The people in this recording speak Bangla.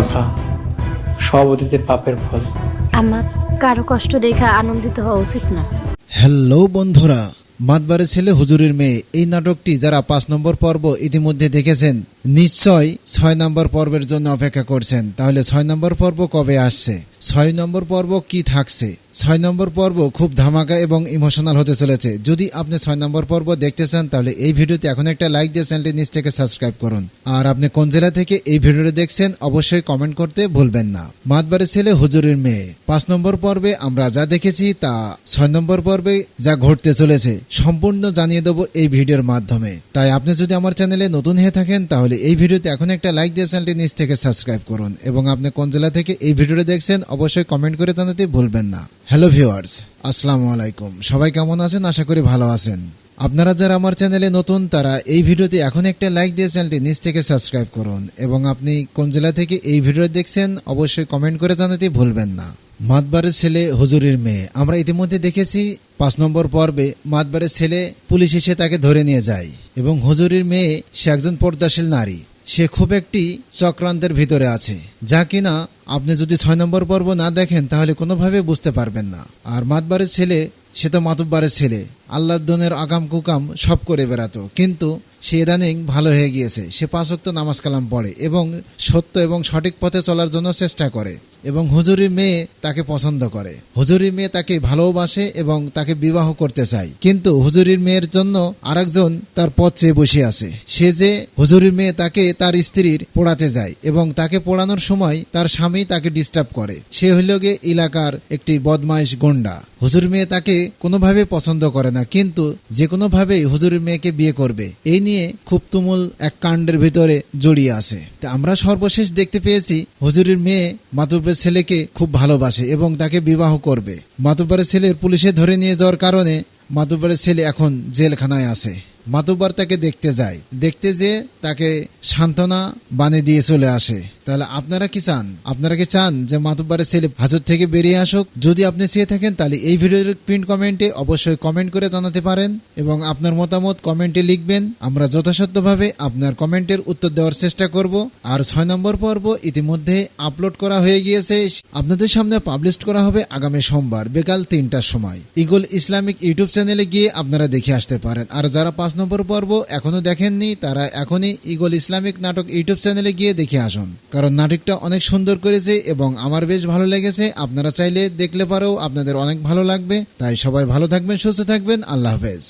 আপা সব অতীতে পাপের ফল। আমার কারও কষ্ট দেখে আনন্দিত হওয়া উচিত না। হ্যালো বন্ধুরা মাতবারের ছেলে হুজুরের মেয়ে এই নাটকটি যারা পাঁচ নম্বর পর্ব ইতিমধ্যে দেখেছেন নিশ্চয় ছয় নম্বর পর্বের জন্য অপেক্ষা করছেন। তাহলে ছয় নম্বর পর্ব কবে আসছে? ছয় নম্বর পর্ব কি থাকছে? ছয় নম্বর পর্ব খুব ধামাকা এবং ইমোশনাল হতে চলেছে। যদি আপনি ছয় নম্বর পর্ব দেখতে চান, তাহলে এই ভিডিওতে এখন একটা লাইক দিয়ে চ্যানেলটি নিচ থেকে সাবস্ক্রাইব করুন। আর আপনি কোন জেলা থেকে এই ভিডিওটি দেখছেন, অবশ্যই কমেন্ট করতে ভুলবেন না। মাতবারের ছেলে হুজুরের মেয়ে। পাঁচ নম্বর পর্বে আমরা যা দেখেছি, তা ছয় নম্বর পর্বে যা ঘটতে চলেছে, সম্পূর্ণ জানিয়ে দেবো এই ভিডিওর মাধ্যমে। তাই আপনি যদি আমার চ্যানেলে নতুন হয়ে থাকেন, তাহলে এই ভিডিওতে এখন একটা লাইক দিয়ে চ্যানেলটি নিচ থেকে সাবস্ক্রাইব করুন। এবং আপনি কোন জেলা থেকে এই ভিডিওটি দেখছেন, অবশ্যই কমেন্ট করে জানাতে ভুলবেন না। হ্যালো ভিউয়ার্স আসসালামু আলাইকুম সবাই কেমন আছেন? আশা করি ভালো আছেন। আপনারা যারা আমার চ্যানেলে নতুন, তারা এই ভিডিওতে এখন একটা লাইক দিয়ে চ্যানেলটি নিচ থেকে সাবস্ক্রাইব করুন এবং আপনি কোন জেলা থেকে এই ভিডিও দেখছেন, অবশ্যই কমেন্ট করে জানাতে ভুলবেন না। মাতবারের ছেলে হুজুরের মেয়ে। আমরা ইতিমধ্যে দেখেছি, পাঁচ নম্বর পর্বে মাতবারের ছেলে পুলিশ এসে তাকে ধরে নিয়ে যায় এবং হুজুরের মেয়ে সে একজন পর্দাশীল নারী। সে খুব একটি চক্রান্তের ভিতরে আছে। যা কিনা আপনি যদি ছয় নম্বর পর্ব না দেখেন, তাহলে কোনোভাবে বুঝতে পারবেন না। আর মাতবারের ছেলে সে তো মাতুব্বারের ছেলে। আল্লাহর দনের আগাম কুকাম সব করে বেড়াতো। কিন্তু সে ইদানিং ভালো হয়ে গিয়েছে। সে পাঁচক্ত নামাজ কালাম পড়ে এবং সত্য এবং সঠিক পথে চলার জন্য চেষ্টা করে এবং হুজুরি মেয়ে তাকে পছন্দ করে। হুজুরি মেয়ে তাকে ভালোবাসে এবং তাকে বিবাহ করতে চায়। কিন্তু হুজুরির মেয়ের জন্য আরেকজন তার পথ চেয়ে বসে আছে। সে যে হুজুরি মেয়ে তাকে তার স্ত্রীর পড়াতে যায় এবং তাকে পড়ানোর সময় তার স্বামী তাকে ডিস্টার্ব করে। সে হইল গে এলাকার একটি বদমাইশ গুন্ডা। হুজুর মেয়ে তাকে কোনোভাবে পছন্দ করে না, কিন্তু যে কোনোভাবেই হুজুর মেয়েকে বিয়ে করবে, এই নিয়ে খুব তুমুল এক কাণ্ডের ভিতরে জড়িয়ে আছে। তা আমরা সর্বশেষ দেখতে পেয়েছি হুজুরের মেয়ে মাতুব্বের ছেলেকে খুব ভালোবাসে এবং তাকে বিবাহ করবে। মাতুব্বারের ছেলের পুলিশে ধরে নিয়ে যাওয়ার কারণে মাতুব্বারের ছেলে এখন জেলখানায় আছে। মাতুব্বার তাকে দেখতে যায়। দেখতে যে তাকে সান্ত্বনা বানিয়ে দিয়ে চলে আসে। তাহলে আপনারা কি চান? আপনারা কি চান যে মাতুব্বারের ছেলে হাজত থেকে বেরিয়ে আসুক? যদি আপনি চেয়ে থাকেন, তাহলে এই ভিডিওর প্রিন্ট কমেন্টে অবশ্যই কমেন্ট করে জানাতে পারেন এবং আপনার মতামত কমেন্টে লিখবেন। আমরা যথাসাধ্যভাবে আপনার কমেন্টের উত্তর দেওয়ার চেষ্টা করব। আর ছয় নম্বর পর্ব ইতিমধ্যে আপলোড করা হয়ে গিয়েছে। আপনাদের সামনে পাবলিশ করা হবে আগামী সোমবার, বিকাল তিনটার সময়। ইগল ইসলামিক ইউটিউব চ্যানেলে গিয়ে আপনারা দেখে আসতে পারেন। আর যারা পাঁচ নম্বর পর্ব এখনও দেখেননি, তারা এখনই ইগল ইসলামিক নাটক ইউটিউব চ্যানেলে গিয়ে দেখে আসুন। কারণ নাটকটা অনেক সুন্দর করেছে এবং আমার বেশ ভালো লেগেছে, আপনারা চাইলে দেখলে পারো, আপনাদের অনেক ভালো লাগবে। তাই সবাই ভালো থাকবেন, সুস্থ থাকবেন, আল্লাহ হাফেজ।